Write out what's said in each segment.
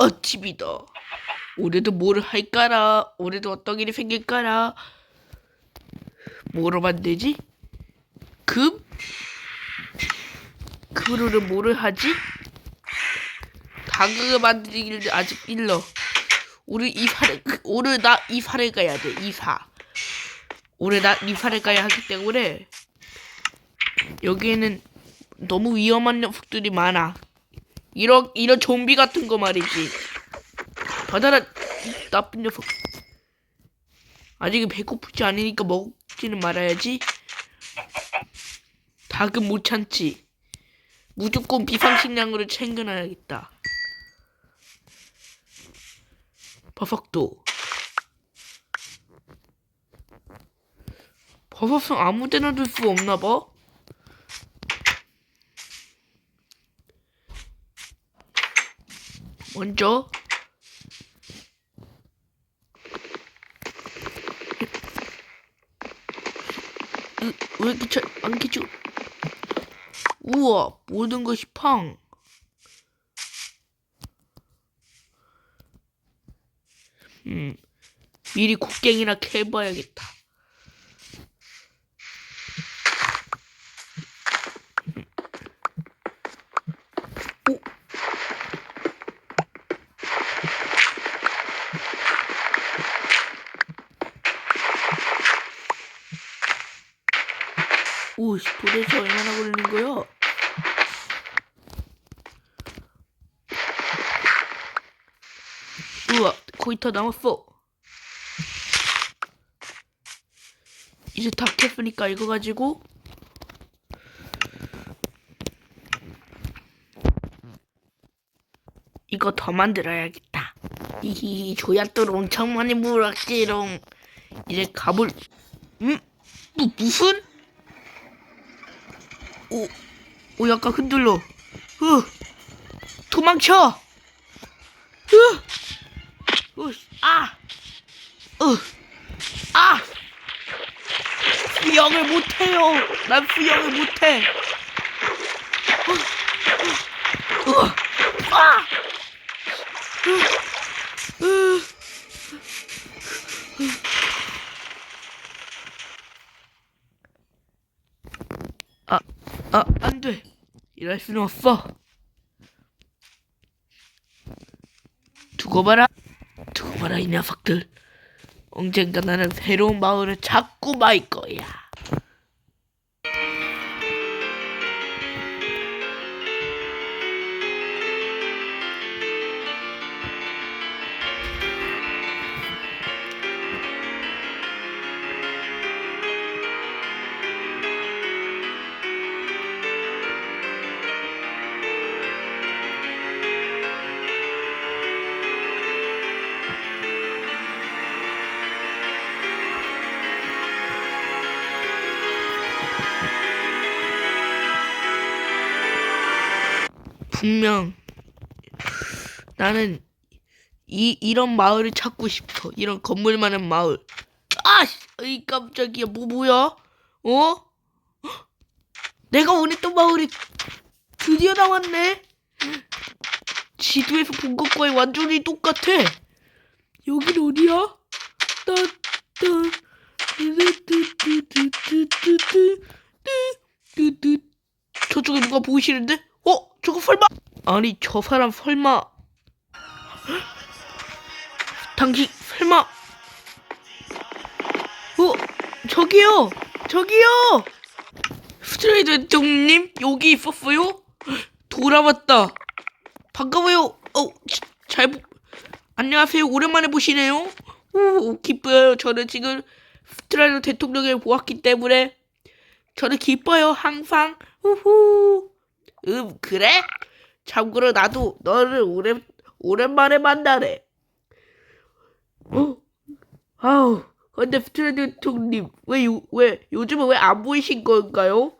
아침이다. 올해도 뭘 할까라. 올해도 어떤 일이 생길까라. 뭐로 만들지? 금? 금으로는 뭐를 하지? 당근을 만들기를 아직 일러. 오늘 이사를 오늘 나 이사를 가야 돼. 이사. 오늘 나 이사를 가야 하기 때문에 여기에는 너무 위험한 녀석들이 많아. 이런 이런 좀비 같은 거 말이지. 이 나쁜 녀석. 아직은 배고프지 않으니까 먹지는 말아야지. 닭은 못 참지. 무조건 비상식량으로 챙겨놔야겠다. 버섯도. 버섯은 아무 데나 둘 수 없나 봐. 먼저. 으, 왜 이렇게 잘안 캐죠? 우와 모든 것이 팡. 음, 미리 곡괭이나 캐봐야겠다 오, 씨, 도대체 얼마나 걸리는 거야? 우와, 거의 다 남았어. 이제 다 캤으니까 이거 가지고 이거 더 만들어야겠다. 히히, 조약돌 엄청 많이 물었지롱. 이제 가볼, 음? 뭐, 무슨? 오, 오 약간 흔들려. 으, 도망쳐. 으, 으, 아, 으, 아. 수영을 못해요. 난 수영을 못해. 으, 으, 아. 으, 으. 아, 안 돼. 이럴 수는 없어. 두고 봐라. 두고 봐라, 이 녀석들. 언젠가 나는 새로운 마을을 찾고 말 거야. 분명 나는 이 이런 마을을 찾고 싶어. 이런 건물만은 마을. 아, 이 깜짝이야. 뭐 뭐야? 어? 내가 원했던 마을이 드디어 나왔네. 지도에서 본 것과 완전히 똑같아. 여긴 어디야? 따따 저쪽에 누가 보이시는데? 설마? 아니 저 사람 설마? 당신 설마? 어? 저기요! 저기요! 스트레이드 정님 여기 있었어요? 돌아왔다. 반가워요. 어, 지- 잘 보... 안녕하세요. 오랜만에 보시네요. 오, 기뻐요. 저는 지금 스트라이더 대통령을 보았기 때문에 저는 기뻐요. 항상. 우후. 음, 그래? 참고로 나도 너를 오랜, 오랜만에 만나네. 어? 아우, 근데 스트라이더 대통령님, 왜, 요, 왜, 요즘은 왜 안 보이신 건가요?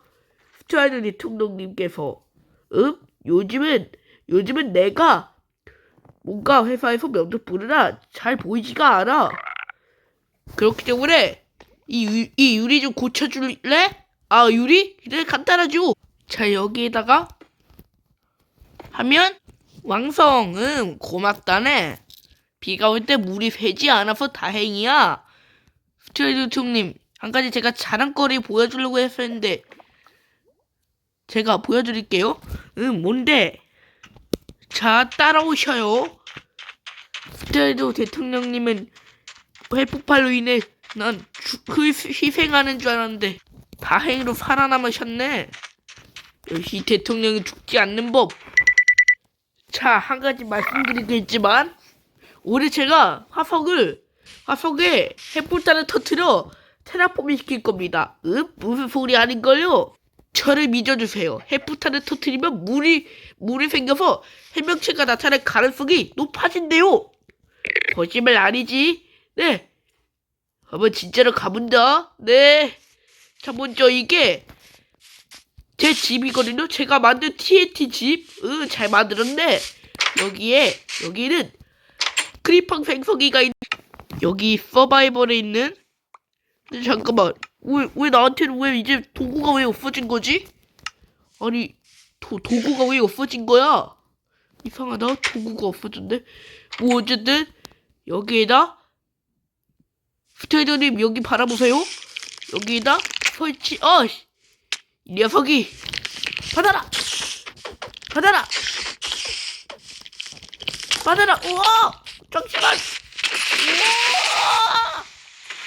스트라이더 대통령님께서. 음? 요즘은, 요즘은 내가 뭔가 회사에서 면접 보느라 잘 보이지가 않아. 그렇기 때문에 이, 유, 이 유리 좀 고쳐줄래? 아 유리? 그래 간단하죠. 자 여기에다가 하면 왕성, 응, 고맙다네. 비가 올 때 물이 새지 않아서 다행이야. 스튜디오 총님, 한 가지 제가 자랑거리 보여주려고 했었는데, 제가 보여드릴게요. 응, 뭔데? 자, 따라오셔요. 스튜디오 대통령님은 핵폭발로 인해 난 주- 그 희생하는 줄 알았는데, 다행히로 살아남으셨네. 역시 대통령이 죽지 않는 법. 자, 한 가지 말씀드리겠지만, 올해 제가 화석을, 화석에 핵폭탄을 터트려 테라폼을 시킬 겁니다. 응? 무슨 소리 아닌걸요? 저를 믿어주세요. 핵폭탄을 터트리면 물이, 물이 생겨서 해명체가 나타날 가능성이 높아진대요. 거짓말 아니지? 네. 한번 진짜로 가본다. 네. 자, 먼저 이게 제 집이거든요. 제가 만든 TNT 집. 응, 잘 만들었네. 여기에, 여기는 크리팡 생성기가 있는, 여기 서바이벌에 있는, 근데 잠깐만. 왜, 왜 나한테는 왜 이제 도구가 왜 없어진 거지? 아니, 도, 도구가 왜 없어진 거야? 이상하다. 도구가 없어졌네. 뭐, 어쨌든, 여기에다, 스테이더님 여기 바라보세요. 여기에다 설치, 어이씨. 이 녀석이 받아라! 받아라! 받아라! 우와! 잠시만!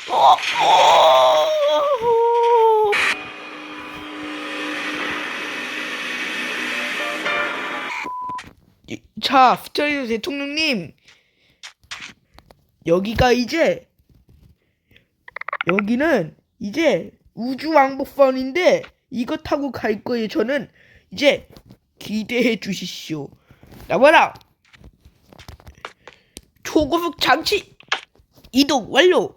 우와! 어, 어. 이- 자 스타일 대통령님. 여기가 이제 여기는 이제 우주 왕복선인데 이거 타고 갈 거예요. 저는 이제 기대해 주십시오. 나와라. 초고속 장치 이동 완료.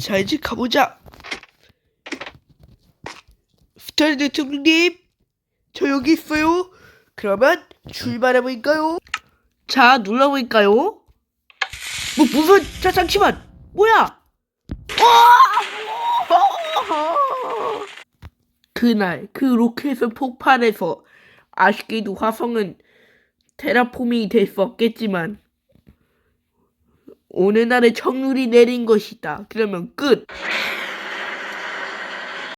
자 이제 가보자. 스타일 대통령님, 저 여기 있어요. 그러면 출발해 볼까요? 자 눌러볼까요? 뭐 무슨 자 잠시만 뭐야? 그날 그 로켓은 폭발해서 아쉽게도 화성은 테라포밍이 될 수 없겠지만 날에 정률이 내린 것이다. 그러면 끝.